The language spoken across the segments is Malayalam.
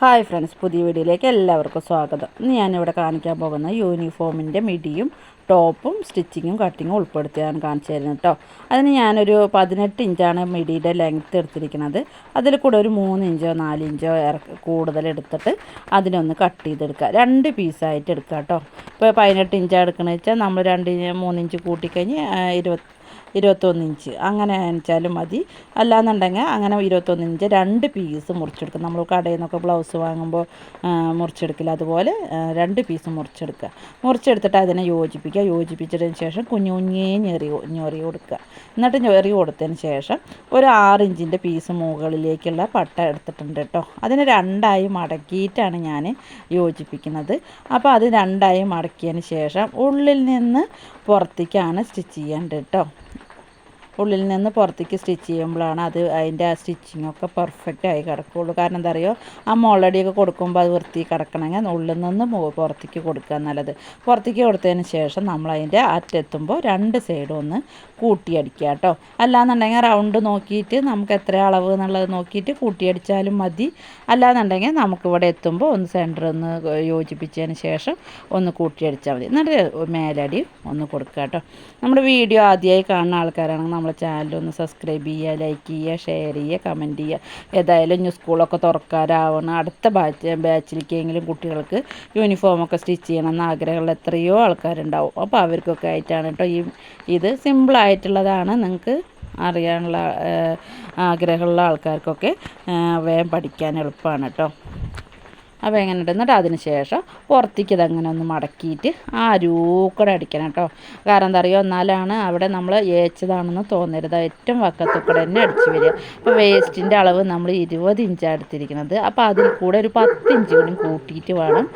ഹായ് ഫ്രണ്ട്സ് പുതിയ വീഡിയോയിലേക്ക് എല്ലാവർക്കും സ്വാഗതം. ഇന്ന് ഞാനിവിടെ കാണിക്കാൻ പോകുന്ന യൂണിഫോമിന്റെ മിഡിയും ടോപ്പും സ്റ്റിച്ചിങ്ങും കട്ടിങ്ങും ഉൾപ്പെടുത്തിയാണ് കാണിച്ചു തരുന്നത് കേട്ടോ. അതിന് ഞാനൊരു പതിനെട്ട് ഇഞ്ചാണ് മിഡിയുടെ ലെങ്ത്ത് എടുത്തിരിക്കുന്നത്. അതിൽ കൂടെ ഒരു മൂന്ന് ഇഞ്ചോ നാല് ഇഞ്ചോ കൂടുതൽ എടുത്തിട്ട് അതിനൊന്ന് കട്ട് ചെയ്തെടുക്കുക. രണ്ട് പീസായിട്ട് എടുക്കുക കേട്ടോ. ഇപ്പോൾ പതിനെട്ട് ഇഞ്ചാണ് എടുക്കണമെന്ന് വെച്ചാൽ നമ്മൾ രണ്ട് മൂന്ന് ഇഞ്ച് കൂട്ടിക്കഴിഞ്ഞ് ഇരുപത്തി ഇരുപത്തൊന്ന് ഇഞ്ച്. അങ്ങനെ വെച്ചാലും മതി. അല്ലാന്നുണ്ടെങ്കിൽ അങ്ങനെ ഇരുപത്തൊന്ന് ഇഞ്ച് രണ്ട് പീസ് മുറിച്ചെടുക്കും. നമ്മൾ കടയിൽ നിന്നൊക്കെ ബ്ലൗസ് വാങ്ങുമ്പോൾ മുറിച്ചെടുക്കില്ല. അതുപോലെ രണ്ട് പീസ് മുറിച്ചെടുക്കുക. മുറിച്ചെടുത്തിട്ട് അതിനെ യോജിപ്പിക്കുക. യോജിപ്പിച്ചതിന് ശേഷം കുഞ്ഞു കുഞ്ഞേ ഞെറി ഞെറി കൊടുക്കുക. എന്നിട്ട് ഞെറി കൊടുത്തതിന് ശേഷം ഒരു ആറിഞ്ചിന്റെ പീസ് മുകളിലേക്കുള്ള പട്ട എടുത്തിട്ടുണ്ട് കേട്ടോ. അതിനെ രണ്ടായി മടക്കിയിട്ടാണ് ഞാൻ യോജിപ്പിക്കുന്നത്. അപ്പോൾ അത് രണ്ടായി മടക്കിയതിന് ശേഷം ഉള്ളിൽ നിന്ന് പുറത്തേക്കാണ് സ്റ്റിച്ച് ചെയ്യേണ്ടത് കേട്ടോ. ഉള്ളിൽ നിന്ന് പുറത്തേക്ക് സ്റ്റിച്ച് ചെയ്യുമ്പോഴാണ് അത് അതിന്റെ ആ സ്റ്റിച്ചിങ്ങൊക്കെ പെർഫെക്റ്റ് ആയി കിടക്കുകയുള്ളൂ. കാരണം എന്താ പറയുക ആ മുളടിയൊക്കെ കൊടുക്കുമ്പോൾ അത് വൃത്തി കിടക്കണമെങ്കിൽ ഉള്ളിൽ നിന്ന് പുറത്തേക്ക് കൊടുക്കുക നല്ലത്. പുറത്തേക്ക് കൊടുത്തതിന് ശേഷം നമ്മൾ അതിന്റെ അറ്റെത്തുമ്പോൾ രണ്ട് സൈഡും ഒന്ന് കൂട്ടിയടിക്കുക കേട്ടോ അല്ലാന്നുണ്ടെങ്കിൽ റൗണ്ട് നോക്കിയിട്ട് നമുക്ക് എത്ര അളവ് എന്നുള്ളത് നോക്കിയിട്ട് കൂട്ടിയടിച്ചാലും മതി. അല്ലാന്നുണ്ടെങ്കിൽ നമുക്കിവിടെ എത്തുമ്പോൾ ഒന്ന് സെന്റർ ഒന്ന് യോജിപ്പിച്ചതിന് ശേഷം ഒന്ന് കൂട്ടിയടിച്ചാൽ മതി. എന്നിട്ട് മേലടി ഒന്ന് കൊടുക്കുക കേട്ടോ. നമ്മുടെ വീഡിയോ ആദ്യമായി കാണുന്ന ആൾക്കാരാണെങ്കിൽ നമ്മളെ ഒന്ന് സബ്സ്ക്രൈബ് ചെയ്യുക ലൈക്ക് ചെയ്യുക ഷെയർ ചെയ്യുക കമന്റ് ചെയ്യുക. ഏതായാലും ഇനി സ്കൂളൊക്കെ തുറക്കാറാവണം അടുത്ത ബാച്ച് ബാച്ചിലേക്കെങ്കിലും കുട്ടികൾക്ക് യൂണിഫോമൊക്കെ സ്റ്റിച്ച് ചെയ്യണം എന്ന് ആഗ്രഹമുള്ള എത്രയോ ആൾക്കാരുണ്ടാവും. അപ്പോൾ അവർക്കൊക്കെ ആയിട്ടാണ് കേട്ടോ ഈ ഇത് സിമ്പിളായിട്ടുള്ളതാണ് നിങ്ങൾക്ക് അറിയാനുള്ള ആഗ്രഹമുള്ള ആൾക്കാർക്കൊക്കെ വേഗം പഠിക്കാൻ എളുപ്പമാണ് കേട്ടോ അപ്പോൾ എങ്ങനെ ഉണ്ട് എന്നിട്ട് അതിന് ശേഷം പുറത്തേക്ക് ഇതങ്ങനെ ഒന്ന് മടക്കിയിട്ട് ആ രൂക്കടെ അടിക്കണം കേട്ടോ. കാരണം എന്താ പറയുക എന്നാലാണ് അവിടെ നമ്മൾ ഏച്ചതാണെന്ന് തോന്നരുത്. ഏറ്റവും വക്കത്തൂടെ തന്നെ അടിച്ച് വരിക. അപ്പോൾ വേസ്റ്റിന്റെ അളവ് നമ്മൾ ഇരുപത് ഇഞ്ചാണ് എടുത്തിരിക്കുന്നത്. അപ്പോൾ അതിൽ കൂടെ ഒരു പത്ത് ഇഞ്ച് കൂടി കൂട്ടിയിട്ട് വേണം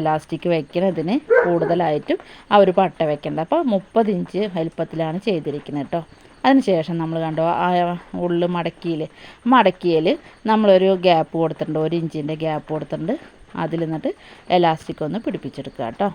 എലാസ്റ്റിക് വെക്കുന്നതിന് കൂടുതലായിട്ടും ആ ഒരു പട്ട വെക്കേണ്ടത്. അപ്പോൾ മുപ്പത് ഇഞ്ച് വലിപ്പത്തിലാണ് ചെയ്തിരിക്കുന്നത് കേട്ടോ. അതിനുശേഷം നമ്മൾ കണ്ടോ ആ ഉള്ളു മടക്കിയിൽ മടക്കിയിൽ നമ്മളൊരു ഗ്യാപ്പ് കൊടുത്തിട്ടുണ്ട് ഒരു ഇഞ്ചിന്റെ ഗ്യാപ്പ് കൊടുത്തിട്ടുണ്ട്. അതിൽ നിന്നിട്ട് എലാസ്റ്റിക് ഒന്ന് പിടിപ്പിച്ചെടുക്കുക കേട്ടോ.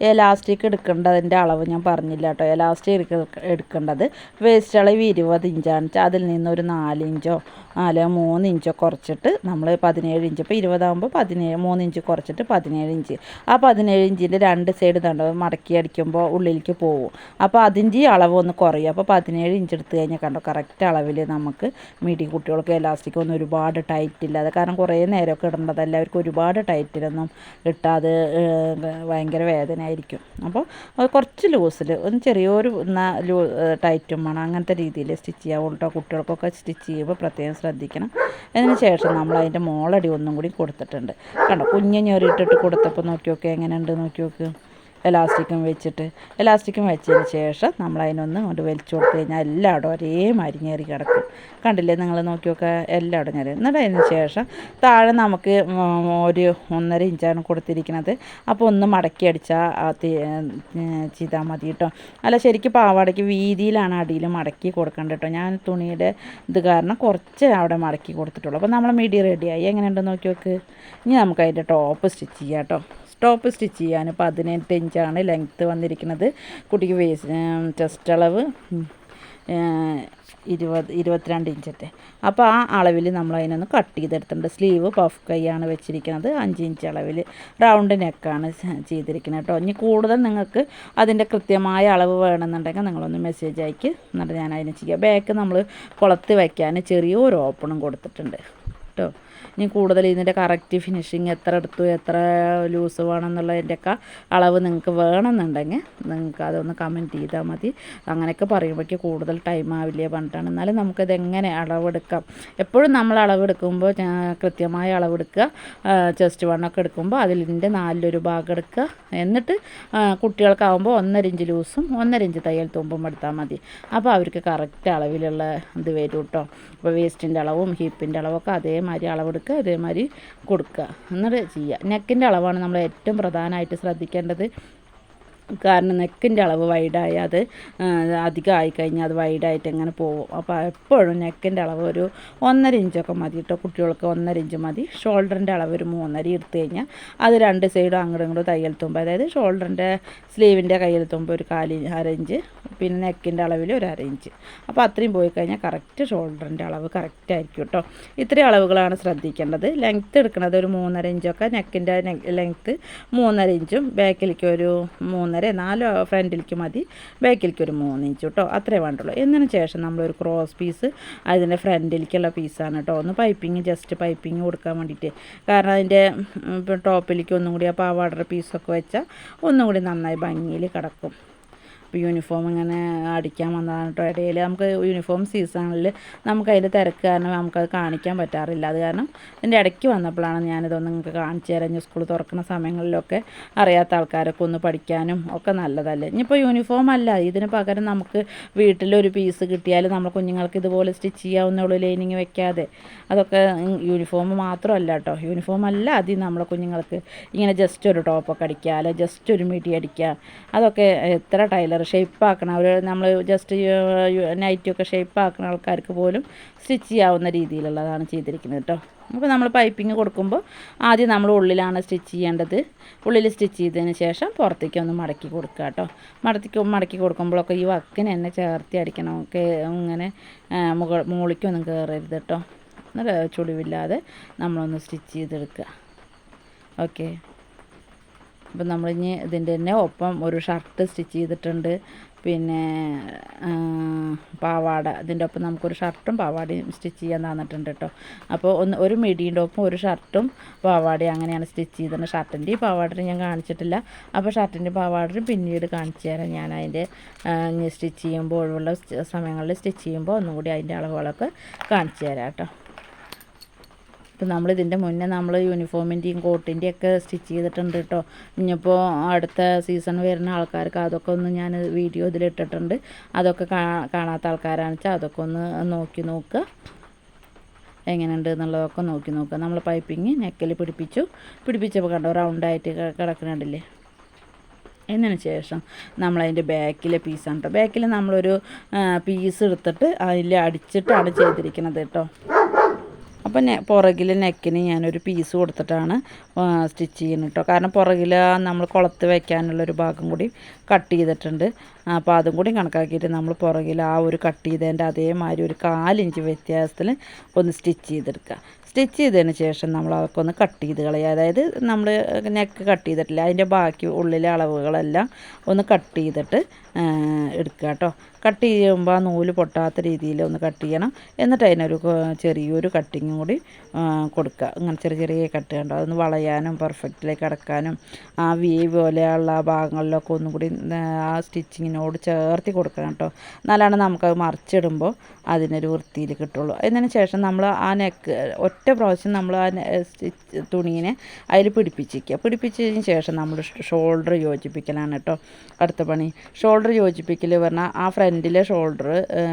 എലാസ്റ്റിക് എടുക്കേണ്ടതിന്റെ അളവ് ഞാൻ പറഞ്ഞില്ല കേട്ടോ. എലാസ്റ്റിക് എടുക്ക എടുക്കേണ്ടത് വേസ്റ്റ് അളവ് ഇരുപത് ഇഞ്ചാണ്. അതിൽ നിന്ന് ഒരു നാല് ഇഞ്ചോ നാല് മൂന്ന് ഇഞ്ചോ കുറച്ചിട്ട് നമ്മൾ പതിനേഴ് ഇഞ്ച്. ഇപ്പോൾ ഇരുപതാകുമ്പോൾ പതിനേഴ് മൂന്ന് ഇഞ്ച് കുറച്ചിട്ട് പതിനേഴ് ഇഞ്ച്. ആ പതിനേഴ് ഇഞ്ചിന്റെ രണ്ട് സൈഡ് തണ്ടോ മടക്കി അടിക്കുമ്പോൾ ഉള്ളിലേക്ക് പോകും അപ്പോൾ അതിന്റെ അളവ് ഒന്ന് കുറയും. അപ്പോൾ പതിനേഴ് ഇഞ്ച് എടുത്ത് കഴിഞ്ഞാൽ കണ്ടോ കറക്റ്റ് അളവിൽ നമുക്ക് മിടി കുട്ടികൾക്ക് എലാസ്റ്റിക് ഒന്നും ഒരുപാട് ടൈറ്റ് ഇല്ലാതെ കാരണം കുറേ നേരമൊക്കെ ഇടേണ്ടതല്ല. അവർക്ക് ഒരുപാട് ടൈറ്റിലൊന്നും ഇട്ടാതെ ഭയങ്കര ഭയങ്കര വേദനയായിരിക്കും അപ്പോൾ കുറച്ച് ലൂസിൽ ഒന്ന് ചെറിയൊരു ലൂ ടൈറ്റും വേണം. അങ്ങനത്തെ രീതിയിൽ സ്റ്റിച്ച് ചെയ്യാവുള്ളൂ കേട്ടോ കുട്ടികൾക്കൊക്കെ സ്റ്റിച്ച് ചെയ്യുമ്പോൾ പ്രത്യേകം ശ്രദ്ധിക്കണം. അതിന് ശേഷം നമ്മൾ അതിന്റെ മോളടി ഒന്നും കൂടി കൊടുത്തിട്ടുണ്ട്. കണ്ടോ? കുഞ്ഞ് ഞെറിയിട്ടിട്ട് കൊടുത്തപ്പോൾ നോക്കി നോക്കി എങ്ങനെയുണ്ട്? നോക്കി നോക്ക് എലാസ്റ്റിക്കും വെച്ചിട്ട് എലാസ്റ്റിക്കും വെച്ചതിന് ശേഷം നമ്മൾ അതിനൊന്ന് കൊണ്ട് വലിച്ചു കൊടുത്തു കഴിഞ്ഞാൽ എല്ലായിടും ഒരേ മരിഞ്ഞേറി കിടക്കും. കണ്ടില്ലേ നിങ്ങൾ നോക്കി നോക്കുക എല്ലായിടും ഞാൻ എന്നിട്ട് അതിന് ശേഷം താഴെ നമുക്ക് ഒരു ഒന്നര ഇഞ്ചാണ് കൊടുത്തിരിക്കുന്നത്. അപ്പോൾ ഒന്ന് മടക്കി അടിച്ചാൽ ചെയ്താൽ മതി കേട്ടോ. അല്ല ശരിക്കും പാവാടയ്ക്ക് വീതിയിലാണ് അടിയിൽ മടക്കി കൊടുക്കേണ്ടത് കേട്ടോ. ഞാൻ തുണിയുടെ ഇത് കാരണം കുറച്ച് അവിടെ മടക്കി കൊടുത്തിട്ടുള്ളൂ. അപ്പോൾ നമ്മൾ മിഡി റെഡിയായി. എങ്ങനെയുണ്ടെന്ന് നോക്കി നോക്ക് ഇനി നമുക്ക് അതിന്റെ ടോപ്പ് സ്റ്റിച്ച് ചെയ്യാം കേട്ടോ. ടോപ്പ് സ്റ്റിച്ച് ചെയ്യാൻ പതിനെട്ട് ഇഞ്ചാണ് ലെങ്ത്ത് വന്നിരിക്കുന്നത്. കുട്ടിക്ക് വേസ് ചെസ്റ്റ് അളവ് ഇരുപത് ഇരുപത്തിരണ്ട് ഇഞ്ചത്തെ അപ്പോൾ ആ അളവിൽ നമ്മൾ അതിനൊന്ന് കട്ട് ചെയ്തെടുത്തിട്ടുണ്ട്. സ്ലീവ് പഫ് കൈയാണ് വെച്ചിരിക്കുന്നത്. അഞ്ച് ഇഞ്ച് അളവിൽ റൗണ്ട് നെക്കാണ് ചെയ്തിരിക്കുന്നത് കേട്ടോ. ഇനി കൂടുതൽ നിങ്ങൾക്ക് അതിന്റെ കൃത്യമായ അളവ് വേണമെന്നുണ്ടെങ്കിൽ നിങ്ങളൊന്ന് മെസ്സേജ് അയക്ക്. എന്നിട്ട് ഞാൻ അതിന് ചെയ്യാം. ബാക്ക് നമ്മൾ കുളത്ത് വയ്ക്കാൻ ചെറിയൊരു ഓപ്പണും കൊടുത്തിട്ടുണ്ട് കേട്ടോ. ഇനി കൂടുതൽ ഇതിന്റെ കറക്റ്റ് ഫിനിഷിങ് എത്ര എടുത്തു എത്ര ലൂസ് വേണമെന്നുള്ളതിന്റെയൊക്കെ അളവ് നിങ്ങൾക്ക് വേണമെന്നുണ്ടെങ്കിൽ നിങ്ങൾക്ക് അതൊന്ന് കമന്റ് ചെയ്താൽ മതി. അങ്ങനെയൊക്കെ പറയുമ്പോഴേക്ക് കൂടുതൽ ടൈം ആവില്ലേ പറഞ്ഞിട്ടാണ്. എന്നാലും നമുക്കിത് എങ്ങനെ അളവെടുക്കാം? എപ്പോഴും നമ്മൾ അളവെടുക്കുമ്പോൾ കൃത്യമായ അളവെടുക്കുക ചെസ്റ്റ് വണ്ണൊക്കെ എടുക്കുമ്പോൾ അതിലിന്റെ നാലിലൊരു ഭാഗം എടുക്കുക. എന്നിട്ട് കുട്ടികൾക്കാവുമ്പോൾ ഒന്നര ഇഞ്ച് ലൂസും ഒന്നര ഇഞ്ച് തയ്യൽ തുമ്പും എടുത്താൽ മതി. അപ്പോൾ അവർക്ക് കറക്റ്റ് അളവിലുള്ള ഇത് വരും കേട്ടോ അപ്പോൾ വേസ്റ്റിന്റെ അളവും ഹിപ്പിന്റെ അളവൊക്കെ അതേമാതിരി അളവെടുക്കുക. അതേമാതിരി കൊടുക്കുക. എന്നിട്ട് ചെയ്യുക നെക്കിന്റെ അളവാണ് നമ്മൾ ഏറ്റവും പ്രധാനമായിട്ട് ശ്രദ്ധിക്കേണ്ടത്. കാരണം നെക്കിന്റെ അളവ് വൈഡായി അത് അധികമായി കഴിഞ്ഞാൽ അത് വൈഡായിട്ട് എങ്ങനെ പോകും അപ്പോൾ എപ്പോഴും നെക്കിന്റെ അളവ് ഒരു ഒന്നര ഇഞ്ചൊക്കെ മതി കേട്ടോ കുട്ടികൾക്ക് ഒന്നര ഇഞ്ച് മതി. ഷോൾഡറിന്റെ അളവ് ഒരു മൂന്നര എടുത്തു കഴിഞ്ഞാൽ അത് രണ്ട് സൈഡും അങ്ങോട്ടും ഇങ്ങോട്ടും തയ്യൽ തുമ്പ്. അതായത് ഷോൾഡറിന്റെ സ്ലീവിന്റെ കയ്യിൽ തുമ്പ് ഒരു കാലി അര ഇഞ്ച് പിന്നെ നെക്കിന്റെ അളവിൽ ഒരു അര ഇഞ്ച് അപ്പോൾ അത്രയും പോയി കഴിഞ്ഞാൽ കറക്റ്റ് ഷോൾഡറിന്റെ അളവ് കറക്റ്റ് ആയിരിക്കും കേട്ടോ ഇത്രയും അളവുകളാണ് ശ്രദ്ധിക്കേണ്ടത്. ലെങ്ത്ത് എടുക്കുന്നത് ഒരു മൂന്നര ഇഞ്ചൊക്കെ നെക്കിന്റെ ലെങ്ത്ത് മൂന്നര ഇഞ്ചും ബാക്കിലേക്ക് ഒരു മൂന്നര നാലോ ഫ്രണ്ടിലേക്ക് മതി ബാക്കിലേക്ക് ഒരു മൂന്ന് ഇഞ്ച് കേട്ടോ അത്രേ വേണ്ടുള്ളൂ. എന്നതിന് ശേഷം നമ്മളൊരു ക്രോസ് പീസ് അതിന്റെ ഫ്രണ്ടിലേക്കുള്ള പീസാണ് കേട്ടോ ഒന്ന് പൈപ്പിങ് ജസ്റ്റ് പൈപ്പിങ് കൊടുക്കാൻ വേണ്ടിയിട്ട്. കാരണം അതിന്റെ ടോപ്പിലേക്ക് ഒന്നും കൂടി ആ പാവാടർ പീസൊക്കെ വെച്ചാൽ ഒന്നും കൂടി നന്നായി ഭംഗിയിൽ കിടക്കും. യൂണിഫോം ഇങ്ങനെ അടിക്കാൻ വന്നതാണ് കേട്ടോ ഇടയിൽ നമുക്ക് യൂണിഫോം സീസണിൽ നമുക്ക് അതിന്റെ തിരക്ക് കാരണം നമുക്കത് കാണിക്കാൻ പറ്റാറില്ല. അത് കാരണം ഇതിന്റെ ഇടയ്ക്ക് വന്നപ്പോഴാണ് ഞാനിതൊന്ന് നിങ്ങൾക്ക് കാണിച്ചു തരാം. സ്കൂൾ തുറക്കുന്ന സമയങ്ങളിലൊക്കെ അറിയാത്ത ആൾക്കാരൊക്കെ ഒന്ന് പഠിക്കാനും ഒക്കെ നല്ലതല്ലേ. ഇനിയിപ്പോൾ യൂണിഫോം അല്ല. ഇതിന് പകരം നമുക്ക് വീട്ടിലൊരു പീസ് കിട്ടിയാൽ നമ്മൾ കുഞ്ഞുങ്ങൾക്ക് ഇതുപോലെ സ്റ്റിച്ച് ചെയ്യാവുന്നുള്ളൂ ലൈനിങ് വെക്കാതെ. അതൊക്കെ യൂണിഫോം മാത്രമല്ല കേട്ടോ യൂണിഫോം അല്ല അതിൽ നമ്മളെ കുഞ്ഞുങ്ങൾക്ക് ഇങ്ങനെ ജസ്റ്റ് ഒരു ടോപ്പൊക്കെ അടിക്കുക അല്ലെ ജസ്റ്റ് ഒരു മിടി അടിക്കുക. അതൊക്കെ എത്ര ടൈലർ ഷേപ്പാക്കണം. അവർ നമ്മൾ ജസ്റ്റ് നൈറ്റൊക്കെ ഷേപ്പാക്കുന്ന ആൾക്കാർക്ക് പോലും സ്റ്റിച്ച് ചെയ്യാവുന്ന രീതിയിലുള്ളതാണ് ചെയ്തിരിക്കുന്നത് കേട്ടോ നമുക്ക് നമ്മൾ പൈപ്പിംഗ് കൊടുക്കുമ്പോൾ ആദ്യം നമ്മൾ ഉള്ളിലാണ് സ്റ്റിച്ച് ചെയ്യേണ്ടത്. ഉള്ളിൽ സ്റ്റിച്ച് ചെയ്തതിന് ശേഷം പുറത്തേക്ക് ഒന്ന് മടക്കി കൊടുക്കുക കേട്ടോ മടക്കി മടക്കി കൊടുക്കുമ്പോഴൊക്കെ ഈ വക്കിന് തന്നെ ചേർത്തി അടിക്കണം. ഇങ്ങനെ മുകൾ മുകളിലേക്കൊന്നും കയറരുത് കേട്ടോ നല്ല ചുളിവില്ലാതെ നമ്മളൊന്ന് സ്റ്റിച്ച് ചെയ്തെടുക്കുക ഓക്കെ. അപ്പം ഇനി ഇതിന്റെ തന്നെ ഒപ്പം ഒരു ഷർട്ട് സ്റ്റിച്ച് ചെയ്തിട്ടുണ്ട്. പിന്നെ പാവാട. ഇതിന്റെ ഒപ്പം നമുക്കൊരു ഷർട്ടും പാവാടയും സ്റ്റിച്ച് ചെയ്യാൻ തന്നിട്ടുണ്ട് കേട്ടോ. അപ്പോൾ ഒന്ന് ഒരു മിടീന്റെ ഒപ്പം ഒരു ഷർട്ടും പാവാടയും അങ്ങനെയാണ് സ്റ്റിച്ച് ചെയ്തത് ഷർട്ടിന്റെ പാവാടയും ഞാൻ കാണിച്ചിട്ടില്ല. അപ്പോൾ ഷർട്ടിന്റെ പാവാടയും പിന്നീട് കാണിച്ചു തരാം. ഞാൻ അതിന്റെ സ്റ്റിച്ച് ചെയ്യുമ്പോൾ ഒഴിവുള്ള സമയങ്ങളിൽ സ്റ്റിച്ച് ചെയ്യുമ്പോൾ ഒന്നും കൂടി അതിന്റെ അളവുകളൊക്കെ കാണിച്ചു തരാം കേട്ടോ. ഇപ്പം നമ്മൾ ഇതിന്റെ മുന്നേ നമ്മൾ യൂണിഫോമിന്റെയും കോട്ടിന്റെയും ഒക്കെ സ്റ്റിച്ച് ചെയ്തിട്ടുണ്ട് കേട്ടോ. ഇനിയിപ്പോൾ അടുത്ത സീസൺ വരുന്ന ആൾക്കാർക്ക് അതൊക്കെ ഒന്ന് ഞാൻ വീഡിയോ ഇതിലിട്ടിട്ടുണ്ട്. അതൊക്കെ കാണാത്ത ആൾക്കാരാണെന്ന് വെച്ചാൽ അതൊക്കെ ഒന്ന് നോക്കി നോക്കുക. എങ്ങനെയുണ്ട് എന്നുള്ളതൊക്കെ നോക്കി നോക്കുക. നമ്മൾ പൈപ്പിങ് നെക്കിൽ പിടിപ്പിച്ചു. പിടിപ്പിച്ചപ്പോൾ കണ്ടോ റൗണ്ടായിട്ട് കിടക്കുന്നുണ്ടല്ലേ? അതിന് ശേഷം നമ്മളതിന്റെ ബാക്കിലെ പീസാണ് കേട്ടോ. ബാക്കിൽ നമ്മളൊരു പീസ് എടുത്തിട്ട് അതിൽ അടിച്ചിട്ടാണ് ചെയ്തിരിക്കുന്നത് കേട്ടോ. അപ്പോൾ നെ പുറകിൽ നെക്കിന് ഞാനൊരു പീസ് കൊടുത്തിട്ടാണ് സ്റ്റിച്ച് ചെയ്യുന്നത് കേട്ടോ കാരണം പുറകിൽ നമ്മൾ കുളത്ത് വയ്ക്കാനുള്ളൊരു ഭാഗം കൂടി കട്ട് ചെയ്തിട്ടുണ്ട്. അപ്പോൾ അതും കൂടി കണക്കാക്കിയിട്ട് നമ്മൾ പുറകിൽ ആ ഒരു കട്ട് ചെയ്തതിന്റെ അതേമാതിരി ഒരു കാലിഞ്ച് വ്യത്യാസത്തിൽ ഒന്ന് സ്റ്റിച്ച് ചെയ്തെടുക്കുക. സ്റ്റിച്ച് ചെയ്തതിന് ശേഷം നമ്മൾ അതൊക്കെ കട്ട് ചെയ്ത് കളയുക. അതായത് നമ്മൾ നെക്ക് കട്ട് ചെയ്തിട്ടില്ല. അതിന്റെ ബാക്കി ഉള്ളിലെ അളവുകളെല്ലാം ഒന്ന് കട്ട് ചെയ്തിട്ട് എടുക്കുക കേട്ടോ. കട്ട് ചെയ്യുമ്പോൾ ആ നൂൽ പൊട്ടാത്ത രീതിയിൽ ഒന്ന് കട്ട് ചെയ്യണം. എന്നിട്ട് അതിനൊരു ചെറിയൊരു കട്ടിങ്ങും കൂടി കൊടുക്കുക. ഇങ്ങനെ ചെറിയ ചെറിയ കട്ട് കണ്ടോ? അതൊന്ന് വളയാനും പെർഫെക്റ്റിലേക്ക് അടക്കാനും ആ വി പോലെയുള്ള ഭാഗങ്ങളിലൊക്കെ ഒന്നും കൂടി ആ സ്റ്റിച്ചിങ്ങിനോട് ചേർത്തി കൊടുക്കണം കേട്ടോ. എന്നാലാണ് നമുക്കത് മറിച്ചിടുമ്പോൾ അതിനൊരു വൃത്തിയിൽ കിട്ടുള്ളൂ. അതിന് ശേഷം നമ്മൾ ആ നെക്ക് ഒറ്റ പ്രാവശ്യം നമ്മൾ ആ സ്റ്റിച്ച് തുണീനെ അതിൽ പിടിപ്പിച്ചിരിക്കുക. പിടിപ്പിച്ചതിന് ശേഷം നമ്മൾ ഷോൾഡർ യോജിപ്പിക്കലാണ് കേട്ടോ അടുത്ത പണി. ഷോൾഡർ യോജിപ്പിക്കൽ പറഞ്ഞാൽ ആ ഫ്രണ്ടിലെ ഷോൾഡർ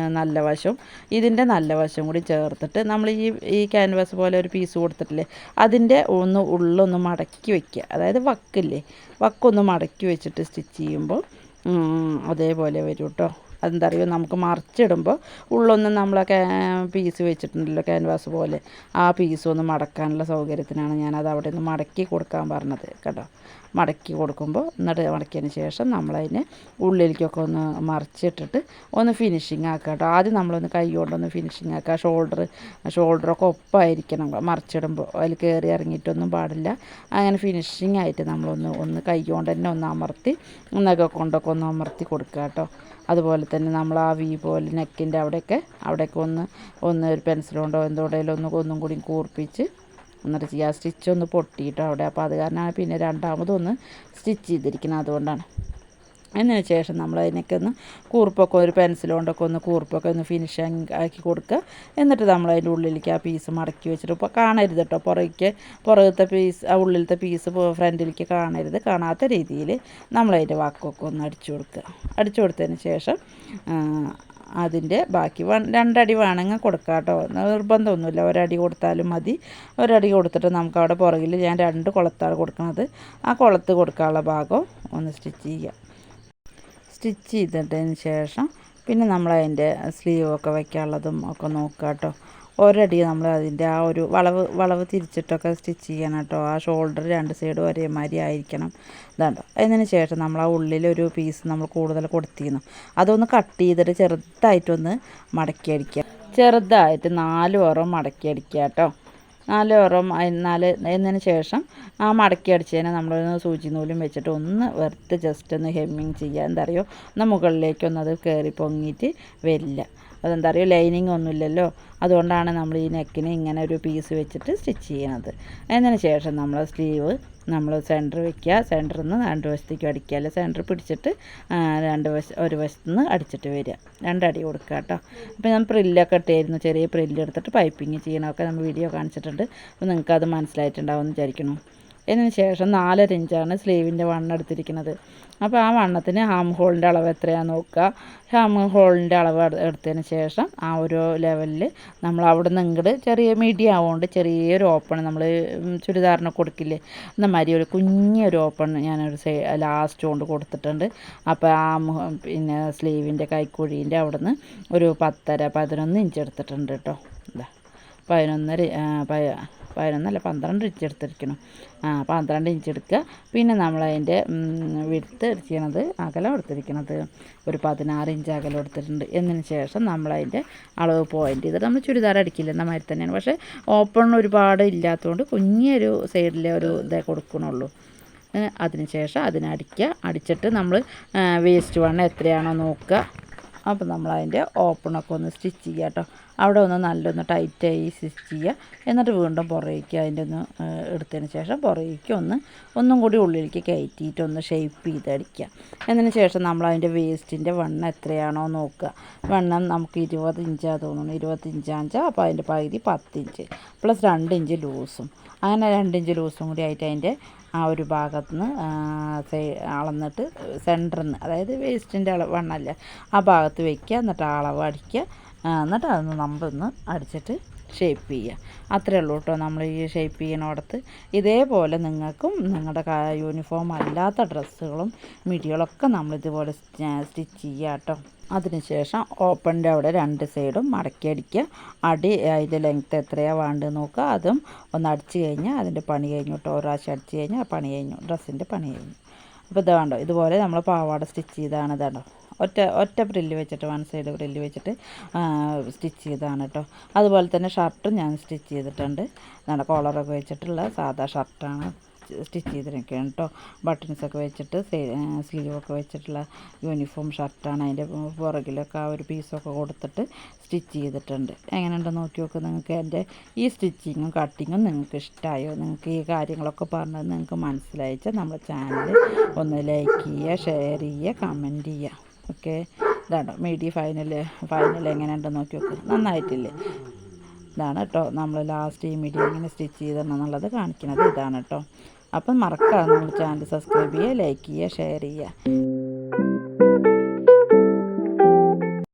നല്ല വശം ഇതിന്റെ നല്ല വശം കൂടി ചേർത്തിട്ട് നമ്മൾ ഈ ഈ ക്യാൻവാസ് പോലെ ഒരു പീസ് കൊടുത്തിട്ടില്ലേ അതിന്റെ ഒന്ന് ഉള്ളൊന്ന് മടക്കി വയ്ക്കുക അതായത് വക്കില്ലേ വക്കൊന്ന് മടക്കി വെച്ചിട്ട് സ്റ്റിച്ച് ചെയ്യുമ്പോൾ അതേപോലെ വരും കേട്ടോ അതെന്താ അറിയോ നമുക്ക് മറിച്ചിടുമ്പോൾ ഉള്ളൊന്നും നമ്മൾ പീസ് വെച്ചിട്ടുണ്ടല്ലോ ക്യാൻവാസ് പോലെ ആ പീസ് ഒന്ന് മടക്കാനുള്ള സൗകര്യത്തിനാണ് ഞാനത് അവിടെ നിന്ന് മടക്കി കൊടുക്കാൻ പറഞ്ഞത് കേട്ടോ. മടക്കി കൊടുക്കുമ്പോൾ എന്നിട്ട് മടക്കിയതിന് ശേഷം നമ്മളതിനെ ഉള്ളിലേക്കൊക്കെ ഒന്ന് മറിച്ചിട്ടിട്ട് ഒന്ന് ഫിനിഷിങ് ആക്കുക കേട്ടോ. ആദ്യം നമ്മളൊന്ന് കൈ കൊണ്ടൊന്ന് ഫിനിഷിങ് ആക്കുക. ഷോൾഡർ ഷോൾഡറൊക്കെ ഒപ്പമായിരിക്കണം മറിച്ചിടുമ്പോൾ അതിൽ കയറി ഇറങ്ങിയിട്ടൊന്നും പാടില്ല. അങ്ങനെ ഫിനിഷിങ് ആയിട്ട് നമ്മളൊന്ന് ഒന്ന് കൈ കൊണ്ട് തന്നെ ഒന്ന് അമർത്തി ഒന്നൊക്കെ കൊണ്ടൊക്കെ ഒന്ന് അമർത്തി കൊടുക്കുക കേട്ടോ. അതുപോലെ തന്നെ നമ്മൾ ആ വി പോലെ നെക്കിന്റെ അവിടെയൊക്കെ അവിടെയൊക്കെ ഒന്ന് ഒന്ന് ഒരു പെൻസിൽ കൊണ്ടോ ഒന്ന് ഒന്നും കൂടി കൂർപ്പിച്ച് എന്നിട്ട് ആ സ്റ്റിച്ച് ഒന്ന് പൊട്ടിയിട്ട് അവിടെ. അപ്പോൾ അത് കാരണമാണ് പിന്നെ രണ്ടാമതൊന്ന് സ്റ്റിച്ച് ചെയ്തിരിക്കുന്നത് അതുകൊണ്ടാണ്. അതിന് ശേഷം നമ്മൾ അതിനൊക്കെ ഒന്ന് കൂർപ്പൊക്കെ ഒരു പെൻസിൽ കൊണ്ടൊക്കെ ഒന്ന് കൂർപ്പൊക്കെ ഒന്ന് ഫിനിഷിങ് ആക്കി കൊടുക്കുക. എന്നിട്ട് നമ്മൾ അതിന്റെ ഉള്ളിലേക്ക് ആ പീസ് മടക്കി വെച്ചിട്ട് ഇപ്പോൾ കാണരുത് കേട്ടോ. പുറകെ പുറകത്തെ പീസ് ആ ഉള്ളിലത്തെ പീസ് ഫ്രണ്ടിലേക്ക് കാണരുത്. കാണാത്ത രീതിയിൽ നമ്മൾ അതിന്റെ വാക്കൊക്കെ ഒന്ന് അടിച്ചു കൊടുക്കുക. അടിച്ചു കൊടുത്തതിന് ശേഷം അതിന്റെ ബാക്കി രണ്ടടി വേണമെങ്കിൽ കൊടുക്കാം കേട്ടോ നിർബന്ധമൊന്നുമില്ല. ഒരടി കൊടുത്താലും മതി. ഒരടി കൊടുത്തിട്ട് നമുക്ക് അവിടെ പുറകിൽ ഞാൻ രണ്ട് കുളത്താണ് കൊടുക്കുന്നത്. ആ കുളത്ത് കൊടുക്കാനുള്ള ഭാഗം ഒന്ന് സ്റ്റിച്ച് ചെയ്യാം. സ്റ്റിച്ച് ചെയ്തിട്ടതിന് ശേഷം പിന്നെ നമ്മൾ അതിന്റെ സ്ലീവൊക്കെ വയ്ക്കാനുള്ളതും ഒക്കെ നോക്കുക കേട്ടോ ഒരടി നമ്മൾ അതിന്റെ ആ ഒരു വളവ് വളവ് തിരിച്ചിട്ടൊക്കെ സ്റ്റിച്ച് ചെയ്യണം കേട്ടോ. ആ ഷോൾഡർ രണ്ട് സൈഡും ഒരേമാതിരി ആയിരിക്കണം. ഇതാണ്ടോ അതിന് ശേഷം നമ്മൾ ആ ഉള്ളിലൊരു പീസ് നമ്മൾ കൂടുതൽ കൊടുത്തിരുന്നു. അതൊന്ന് കട്ട് ചെയ്തിട്ട് ചെറുതായിട്ടൊന്ന് മടക്കി അടിക്കുക. ചെറുതായിട്ട് നാല് ഓറം മടക്കി അടിക്കുക കേട്ടോ. നാല് ഓറം നാല് എന്നതിന് ശേഷം ആ മടക്കി അടിച്ചതിനെ നമ്മളൊന്ന് സൂചി നൂലും വെച്ചിട്ട് ഒന്ന് വെറുതെ ജസ്റ്റ് ഒന്ന് ഹെമ്മിങ് ചെയ്യുക. എന്താ പറയുക ഒന്ന് മുകളിലേക്കൊന്നത് കയറി പൊങ്ങിയിട്ട് വരില്ല. അതെന്താ പറയുക ലൈനിങ് ഒന്നുമില്ലല്ലോ. അതുകൊണ്ടാണ് നമ്മൾ ഈ നെക്കിന് ഇങ്ങനെ ഒരു പീസ് വെച്ചിട്ട് സ്റ്റിച്ച് ചെയ്യണത്. അതിന് ശേഷം നമ്മൾ സ്ലീവ് നമ്മൾ സെന്റർ വെക്കുക. സെന്ററിൽ നിന്ന് രണ്ട് വശത്തേക്ക് അടിക്കുക. അല്ലെ സെന്റർ പിടിച്ചിട്ട് രണ്ട് വശ ഒരു വശത്ത് നിന്ന് അടിച്ചിട്ട് വരിക. രണ്ടടി കൊടുക്കുക കേട്ടോ. അപ്പോൾ ഞാൻ പ്രില്ലൊക്കെ ഇട്ടായിരുന്നു. ചെറിയ പ്രില്ല് എടുത്തിട്ട് പൈപ്പിങ് ചെയ്യണമൊക്കെ നമ്മൾ വീഡിയോ കാണിച്ചിട്ടുണ്ട്. അപ്പോൾ നിങ്ങൾക്ക് മനസ്സിലായിട്ടുണ്ടാവും എന്ന് വിചാരിക്കണം അതിന് ശേഷം നാലര ഇഞ്ചാണ് സ്ലീവിന്റെ വണ്ണം എടുത്തിരിക്കുന്നത് അപ്പോൾ ആ വണ്ണത്തിന് ഹാം ഹോളിന്റെ അളവ് എത്രയാണെന്ന് നോക്കുക. ഹാം ഹോളിന്റെ അളവ് എടുത്തതിന് ശേഷം ആ ഒരു ലെവലിൽ നമ്മൾ അവിടെ നിന്ന് ഇങ്ങോട്ട് ചെറിയ മീഡിയം ആവുകൊണ്ട് ചെറിയൊരു ഓപ്പൺ നമ്മൾ ചുരിദാറിന് കൊടുക്കില്ലേ? എന്ന മാതിരി ഒരു കുഞ്ഞൊരു ഓപ്പൺ ഞാനൊരു സൈ ലാസ്റ്റ് കൊണ്ട് കൊടുത്തിട്ടുണ്ട്. അപ്പോൾ ആ പിന്നെ സ്ലീവിന്റെ കൈക്കുഴീന്റെ അവിടെ നിന്ന് ഒരു പത്തര പതിനൊന്ന് ഇഞ്ച് എടുത്തിട്ടുണ്ട് കേട്ടോ ഇതാ പതിനൊന്നര പതിനൊന്നല്ല പന്ത്രണ്ട് ഇഞ്ച് എടുത്തിരിക്കണം. ആ പന്ത്രണ്ട് ഇഞ്ച് എടുക്കുക. പിന്നെ നമ്മൾ നമ്മളതിന്റെ വിടുത്ത് എടുത്തിരിക്കണത് അകലം എടുത്തിരിക്കണത്. ഒരു പതിനാറ് ഇഞ്ച് അകലം എടുത്തിട്ടുണ്ട്. എന്നതിന് ശേഷം നമ്മളതിന്റെ അളവ് പോയിന്റ് ചെയ്തിട്ട് നമ്മൾ ചുരിദാർ അടിക്കില്ല. എന്ന മാതിരി തന്നെയാണ്. പക്ഷേ ഓപ്പൺ ഒരുപാട് ഇല്ലാത്തതുകൊണ്ട് കുഞ്ഞൊരു സൈഡിലെ ഒരു ഇതേ കൊടുക്കണുള്ളൂ. അതിനുശേഷം അതിനടിക്കുക അടിച്ചിട്ട് നമ്മൾ വേസ്റ്റ് വണ്ണം എത്രയാണോ നോക്കുക. അപ്പോൾ നമ്മളതിന്റെ ഓപ്പണൊക്കെ ഒന്ന് സ്റ്റിച്ച് ചെയ്യുക കേട്ടോ. അവിടെ ഒന്ന് നല്ലൊന്ന് ടൈറ്റായി സിസ്റ്റ് ചെയ്യുക. എന്നിട്ട് വീണ്ടും പുറകേക്ക് അതിന്റെ ഒന്ന് എടുത്തതിന് ശേഷം പുറകേക്ക് ഒന്ന് ഒന്നും കൂടി ഉള്ളിലേക്ക് കയറ്റിയിട്ട് ഒന്ന് ഷേപ്പ് ചെയ്തടിക്കുക. എന്നതിന് ശേഷം നമ്മൾ അതിന്റെ വേസ്റ്റിന്റെ വണ്ണം എത്രയാണോ നോക്കുക. വണ്ണം നമുക്ക് ഇരുപത് ഇഞ്ചാണ് തോന്നുന്നു. ഇരുപത്തിഞ്ചാഞ്ചാ അപ്പോൾ അതിന്റെ പകുതി പത്തിഞ്ച് പ്ലസ് രണ്ട് ഇഞ്ച് ലൂസും അങ്ങനെ രണ്ട് ഇഞ്ച് ലൂസും കൂടി ആയിട്ട് അതിന്റെ ആ ഒരു ഭാഗത്ത് നിന്ന് അളന്നിട്ട് സെന്ററിൽ നിന്ന് അതായത് വേസ്റ്റിന്റെ അളവ് വണ്ണല്ല ആ ഭാഗത്ത് വയ്ക്കുക എന്നിട്ട് അളവ് അടിക്കുക എന്നിട്ട് അതൊന്ന് നമ്മളൊന്ന് അടിച്ചിട്ട് ഷേപ്പ് ചെയ്യുക. അത്രയേ ഉള്ളൂ കേട്ടോ നമ്മൾ ഈ ഷേപ്പ് ചെയ്യണോടത്ത്. ഇതേപോലെ നിങ്ങൾക്കും നിങ്ങളുടെ യൂണിഫോം അല്ലാത്ത ഡ്രസ്സുകളും മിടികളൊക്കെ നമ്മളിതുപോലെ സ്റ്റിച്ച് ചെയ്യുക കേട്ടോ. അതിനുശേഷം ഓപ്പണിന്റെ അവിടെ രണ്ട് സൈഡും മടക്കി അടിക്കുക അടി അതിന്റെ ലെങ്ത്ത് എത്രയാണ് വേണ്ടത് നോക്കുക. അതും ഒന്ന് അടിച്ച് കഴിഞ്ഞാൽ അതിന്റെ പണി കഴിഞ്ഞു കേട്ടോ. ഒരു പ്രാവശ്യം അടിച്ച് കഴിഞ്ഞാൽ പണി കഴിഞ്ഞു. ഡ്രസ്സിന്റെ പണി കഴിഞ്ഞു. അപ്പോൾ ഇത് വേണ്ടോ ഇതുപോലെ നമ്മൾ പാവാട സ്റ്റിച്ച് ചെയ്താണ് ഇതാണ്ടോ ഒറ്റ ഒറ്റ പ്രില്ല് വെച്ചിട്ട് വൺ സൈഡ് പ്രില്ല് വെച്ചിട്ട് സ്റ്റിച്ച് ചെയ്താണ് കേട്ടോ. അതുപോലെ തന്നെ ഷർട്ടും ഞാൻ സ്റ്റിച്ച് ചെയ്തിട്ടുണ്ട്. നല്ല കോളറൊക്കെ വെച്ചിട്ടുള്ള സാധാ ഷർട്ടാണ് സ്റ്റിച്ച് ചെയ്തിരിക്കുകയാണ് കേട്ടോ. ബട്ടൺസൊക്കെ വെച്ചിട്ട് സ്ലീവൊക്കെ വെച്ചിട്ടുള്ള യൂണിഫോം ഷർട്ടാണ് അതിന്റെ പുറകിലൊക്കെ ആ ഒരു പീസൊക്കെ കൊടുത്തിട്ട് സ്റ്റിച്ച് ചെയ്തിട്ടുണ്ട്. എങ്ങനെയുണ്ട് നോക്കി നോക്കുക നിങ്ങൾക്ക് എന്റെ ഈ സ്റ്റിച്ചിങ്ങും കട്ടിങ്ങും നിങ്ങൾക്ക് ഇഷ്ടമായോ നിങ്ങൾക്ക് ഈ കാര്യങ്ങളൊക്കെ പറഞ്ഞത് നിങ്ങൾക്ക് മനസ്സിലായിച്ചാൽ നമ്മുടെ ചാനൽ ഒന്ന് ലൈക്ക് ചെയ്യുക ഷെയർ ചെയ്യുക കമന്റ് ചെയ്യുക. ഓക്കെ ഇതാണ്? മീഡിയ ഫൈനൽ ഫൈനൽ എങ്ങനെയുണ്ടെന്ന് നോക്കി നോക്ക്. നന്നായിട്ടില്ലേ? ഇതാണ് കേട്ടോ. നമ്മൾ ലാസ്റ്റ് ഈ മീഡിയ എങ്ങനെ സ്റ്റിച്ച് ചെയ്തെന്നുള്ളത് കാണിക്കുന്നത്. ഇതാണ് കേട്ടോ. അപ്പം മറക്കാതെ നമ്മൾ ചാനൽ സബ്സ്ക്രൈബ് ചെയ്യുക ലൈക്ക് ചെയ്യുക ഷെയർ ചെയ്യുക.